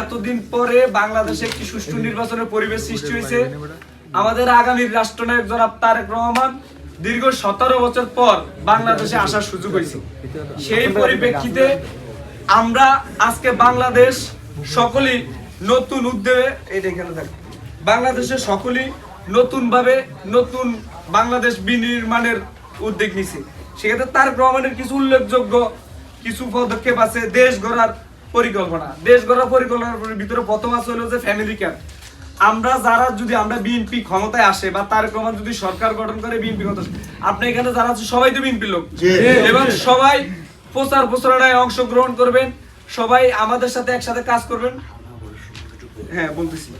এতদিন পরে বাংলাদেশে একটি সুষ্ঠু নির্বাচনের পরিবেশ সৃষ্টি হয়েছে। আমাদের আগামী রাষ্ট্রনায়ক জনাব তারেক রহমান দীর্ঘ সতেরো বছর পর বাংলাদেশে আসার সুযোগ হয়েছে। সেই পরিপ্রেক্ষিতে আমরা আজকে বাংলাদেশ সকলেই নতুন উদ্যোগে এই এখানে থাক বাংলাদেশের সকলেই নতুন ভাবে নতুন বাংলাদেশ বিনির্মাণের উদ্যোগ নিছে। সেক্ষেত্রে তার রহমানের কিছু উল্লেখযোগ্য কিছু পদক্ষেপ আছে। দেশ গড়ার পরিকল্পনা। দেশ গড়ার পরিকল্পনার ভিতরে প্রথম আছে হলো যে ফ্যামিলি ক্যাম্প আমরা যারা যদি আমরা বিএনপি ক্ষমতায় আসে বা তার রহমান যদি সরকার গঠন করে বিএনপি ক্ষমতা আপনি এখানে যারা আছে সবাই তো বিএনপি লোক। এবং সবাই প্রচার প্রচারণায় অংশগ্রহণ করবেন। সবাই আমাদের সাথে একসাথে কাজ করবেন। হ্যাঁ বলতেছি।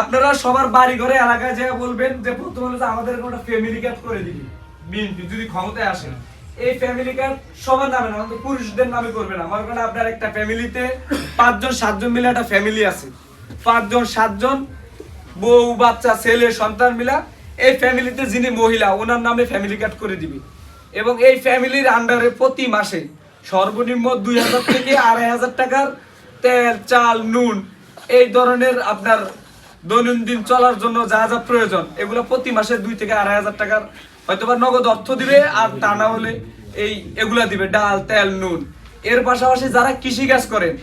আপনারা সবার বাড়ি ঘরে এলাকায় যেয়ে বলবেন যে প্রথম হলো যে আমাদের একটা ফ্যামিলি কার্ড করে দিবি। বিএনপি যদি ক্ষমতায় আসে। এই ফ্যামিলি কার্ড সবার নামে না পুরুষদের নামে করবে না। আমার কারণে আপনার একটা ফ্যামিলিতে পাঁচজন, সাতজন মিলে একটা ফ্যামিলি আছে। পাঁচজন, সাতজন, বউ, বাচ্চা, ছেলে, সন্তান মিলা এই ফ্যামিলিতে যিনি মহিলা, ওনার নামে ফ্যামিলি কার্ড করে দিবি। এবং এই ফ্যামিলির আন্ডারে প্রতি মাসে সর্বনিম্ন দুই হাজার থেকে আড়াই হাজার টাকার তেল, চাল, নুন, এই ধরনের আপনার দৈনন্দিন চলার জন্য যা যা প্রয়োজন, এগুলো প্রতি মাসে দুই থেকে আড়াই হাজার টাকার হয়তোবা নগদ অর্থ দিবে, আর তা না হলে এই এগুলা দিবে, ডাল, তেল, নুন। এর পাশাপাশি যারা কৃষিকাজ করেন,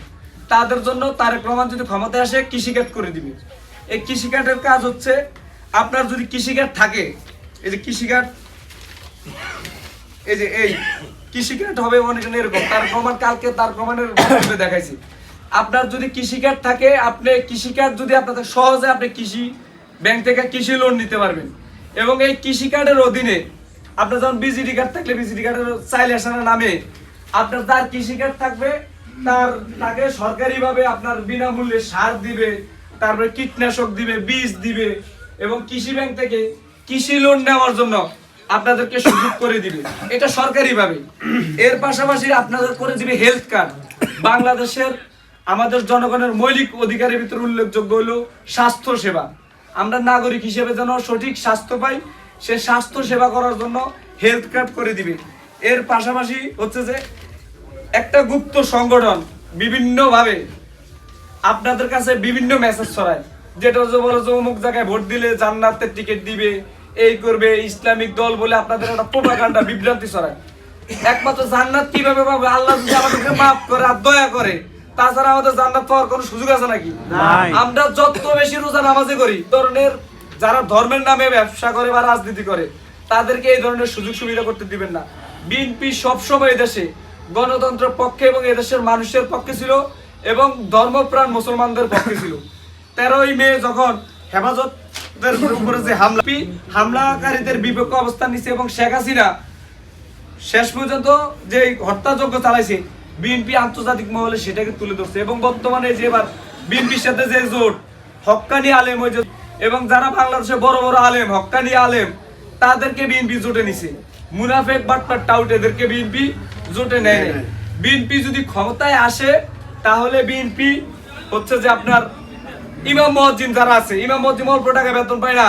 তাদের জন্য তারেক রহমান যদি ক্ষমতায় আসে কৃষিকাজ করে দিবে। এই কৃষিকার্ডের কাজ হচ্ছে, আপনার যদি কৃষিকার্ড থাকে, এই যে কৃষিকার্ড এই যে এই কৃষিকার্ড হবে অনেক এরকম। তার প্রমাণ কালকে তার প্রমাণের দেখাইছি। আপনার যদি কৃষিকার্ড থাকে, আপনি কৃষিকার্ড যদি আপনাদের সহজে আপনি কৃষি ব্যাংক থেকে কৃষি লোন নিতে পারবেন। এবং এই কৃষি কার্ডের অধীনে আপনার যখন বিজিডি কার্ড থাকলে বিজিডি কার্ডের চাইলে আসার নামে। আপনার যার কৃষি কার্ড থাকবে, তার তাকে সরকারিভাবে আপনার বিনামূল্যে সার দিবে, তারপরে কীটনাশক দিবে, বীজ দিবে এবং কৃষি ব্যাংক থেকে কৃষি লোন নেওয়ার জন্য আপনাদেরকে সুযোগ করে দিবে। এটা সরকারিভাবে। এর পাশাপাশি আপনাদের করে দিবে হেলথ কার্ড বাংলাদেশের আমাদের জনগণের মৌলিক অধিকারের ভিতরে উল্লেখযোগ্য হলো স্বাস্থ্য সেবা। আমরা নাগরিক হিসেবে যেন সঠিক স্বাস্থ্য পাই, সে স্বাস্থ্য সেবা করার জন্য হেলথ কার্ড করে দিবে। এর পাশাপাশি হচ্ছে যে একটা গুপ্ত সংগঠন বিভিন্নভাবে আপনাদের কাছে বিভিন্ন মেসেজ ছড়ায়। যেটা হচ্ছে বলে যে অমুক জায়গায় ভোট দিলে জান্নাতের টিকিট দিবে, এই করবে, ইসলামিক দল বলে আপনাদের একটা প্রোপাগান্ডা বিভ্রান্তি ছড়ায়। একমাত্র জান্নাত কীভাবে পাবে? আল্লাহ আমাদেরকে মাফ করে আর দয়া করে তাছাড়া আমাদের জান্নাত পাওয়ার কোনো সুযোগ আছে নাকি? আমরা যত বেশি রোজা নামাজে করি ধরনের যারা ধর্মের নামে ব্যবসা করে বা রাজনীতি করে তাদেরকে এই ধরনের সুযোগ সুবিধা করতে দিবেন না। বিএনপি সবসময় দেশে গণতন্ত্রের পক্ষে এবং এদেশের মানুষের পক্ষে ছিল এবং ধর্মপ্রাণ মুসলমানদের পক্ষে ছিল। তেরোই মে যখন হেফাজতের উপরে যে হামলা হামলাকারীদের বিপক্ষ অবস্থান নিচ্ছে এবং শেখ হাসিনা শেষ পর্যন্ত যে হত্যাযজ্ঞ চালাইছে বিএনপি আন্তর্জাতিক মহলে সেটাকে তুলে ধরছে। এবং বর্তমানে যে এবার বিএনপির সাথে যে জোট, হক্কানি আলেম যে, এবং যারা বাংলাদেশে বড় বড় আলেম, হক্কানি আলেম, তাদেরকে বিএনপি জোটে নিছে। মুনাফেক বাটপার টাউট এদেরকে বিএনপি জোটে নেয় বিএনপি যদি ক্ষমতায় আসে, তাহলে বিএনপি হচ্ছে যে আপনার ইমাম মহজিন যারা আছে, ইমাম মহজিন অল্প টাকা বেতন পায় না।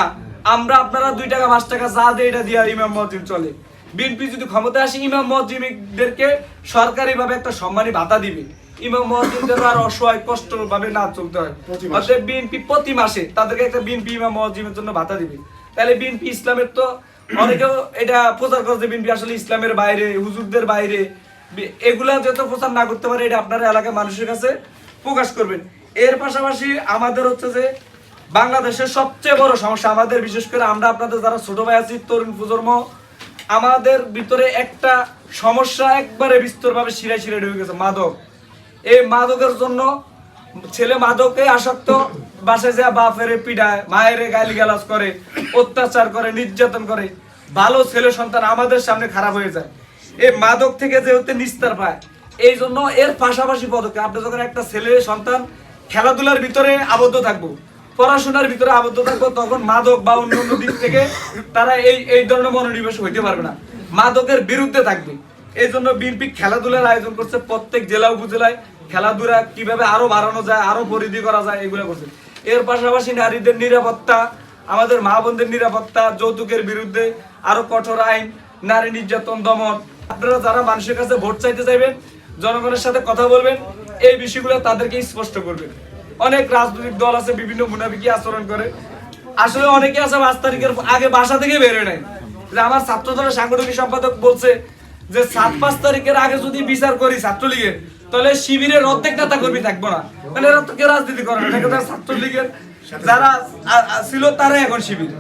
আমরা আপনারা দুই টাকা, পাঁচ টাকা যা দেয় এটা দিয়ে আর ইমাম মহজিন চলে। বিএনপি যদি ক্ষমতায় আসে ইমাম মহজিনদেরকে সরকারিভাবে একটা সম্মানী ভাতা দিবে। ইমাম মহজিনদের আর অসহায় কষ্ট ভাবে না চলতে হয়। অতএব বিএনপি প্রতি মাসে তাদেরকে একটা বিএনপি ইমাম মহজিমের জন্য ভাতা দিবে। তাহলে বিএনপি ইসলামের তো অনেকেও এটা প্রচার করে যে বিএনপি আসলে ইসলামের বাইরে হুজুরদের বাইরে। এগুলা যত প্রচার না করতে পারে এটা আপনার এলাকার মানুষের কাছে প্রকাশ করবেন। এর পাশাপাশি আমাদের হচ্ছে যে বাংলাদেশের সবচেয়ে বড় সমস্যা আমাদের বিশেষ করে আমরা আপনাদের যারা ছোট ভাই আছি তরুণ প্রজন্ম আমাদের ভিতরে একটা সমস্যা একবারে বিস্তরভাবে শিরায় শিরায় ঢুকে গেছে, মাদক। এই মাদকের জন্য ছেলে মাদকে আসক্ত, বাসায় যা বাপেরে পিডায় মায়েরে গালি গালাজ করে, অত্যাচার করে, নির্যাতন করে। ভালো ছেলে সন্তান আমাদের সামনে খারাপ হয়ে যায়। এই মাদক থেকে যেহেতু নিস্তার পায়, এই জন্য এর পাশাপাশি পদক্ষেপ, আপনি যখন একটা ছেলে সন্তান খেলাধুলার ভিতরে আবদ্ধ থাকব পড়াশোনার ভিতরে আবদ্ধ থাকব, তখন মাদক বা অন্য অন্য দিক থেকে তারা এই এই ধরনের মনোনিবেশ হইতে পারবে না। মাদকের বিরুদ্ধে থাকবে। এই জন্য বিএনপি খেলাধুলার আয়োজন করছে প্রত্যেক জেলা উপজেলায়। খেলাধুলা কীভাবে আরও বাড়ানো যায়, আরও পরিধি করা যায়, এগুলো করছে। এর পাশাপাশি নারীদের নিরাপত্তা, আমাদের মা বোনদের নিরাপত্তা, যৌতুকের বিরুদ্ধে আরও কঠোর আইন, নারী নির্যাতন দমন। আপনারা যারা মানুষের কাছে ভোট চাইতে চাইবেন, জনগণের সাথে কথা বলবেন, এই বিষয়গুলো তাদেরকে স্পষ্ট করবেন। অনেক রাজনৈতিক দল আছে, বিভিন্ন মুনাফিকি আচরণ করে। আসলে অনেকে আছে পাঁচ তারিখের আগে বাসা থেকে বেরোয় নাই। আমার ছাত্র দলের সাংগঠনিক সম্পাদক বলছে যে, সাত পাঁচ তারিখের আগে যদি বিচার করি ছাত্রলীগের, তাহলে শিবিরের অর্ধেক নেতা কর্মী থাকব না। তাহলে এরা তো কেউ রাজনীতি করে না ছাত্রলীগের। যারা ছিল তারাই এখন শিবির।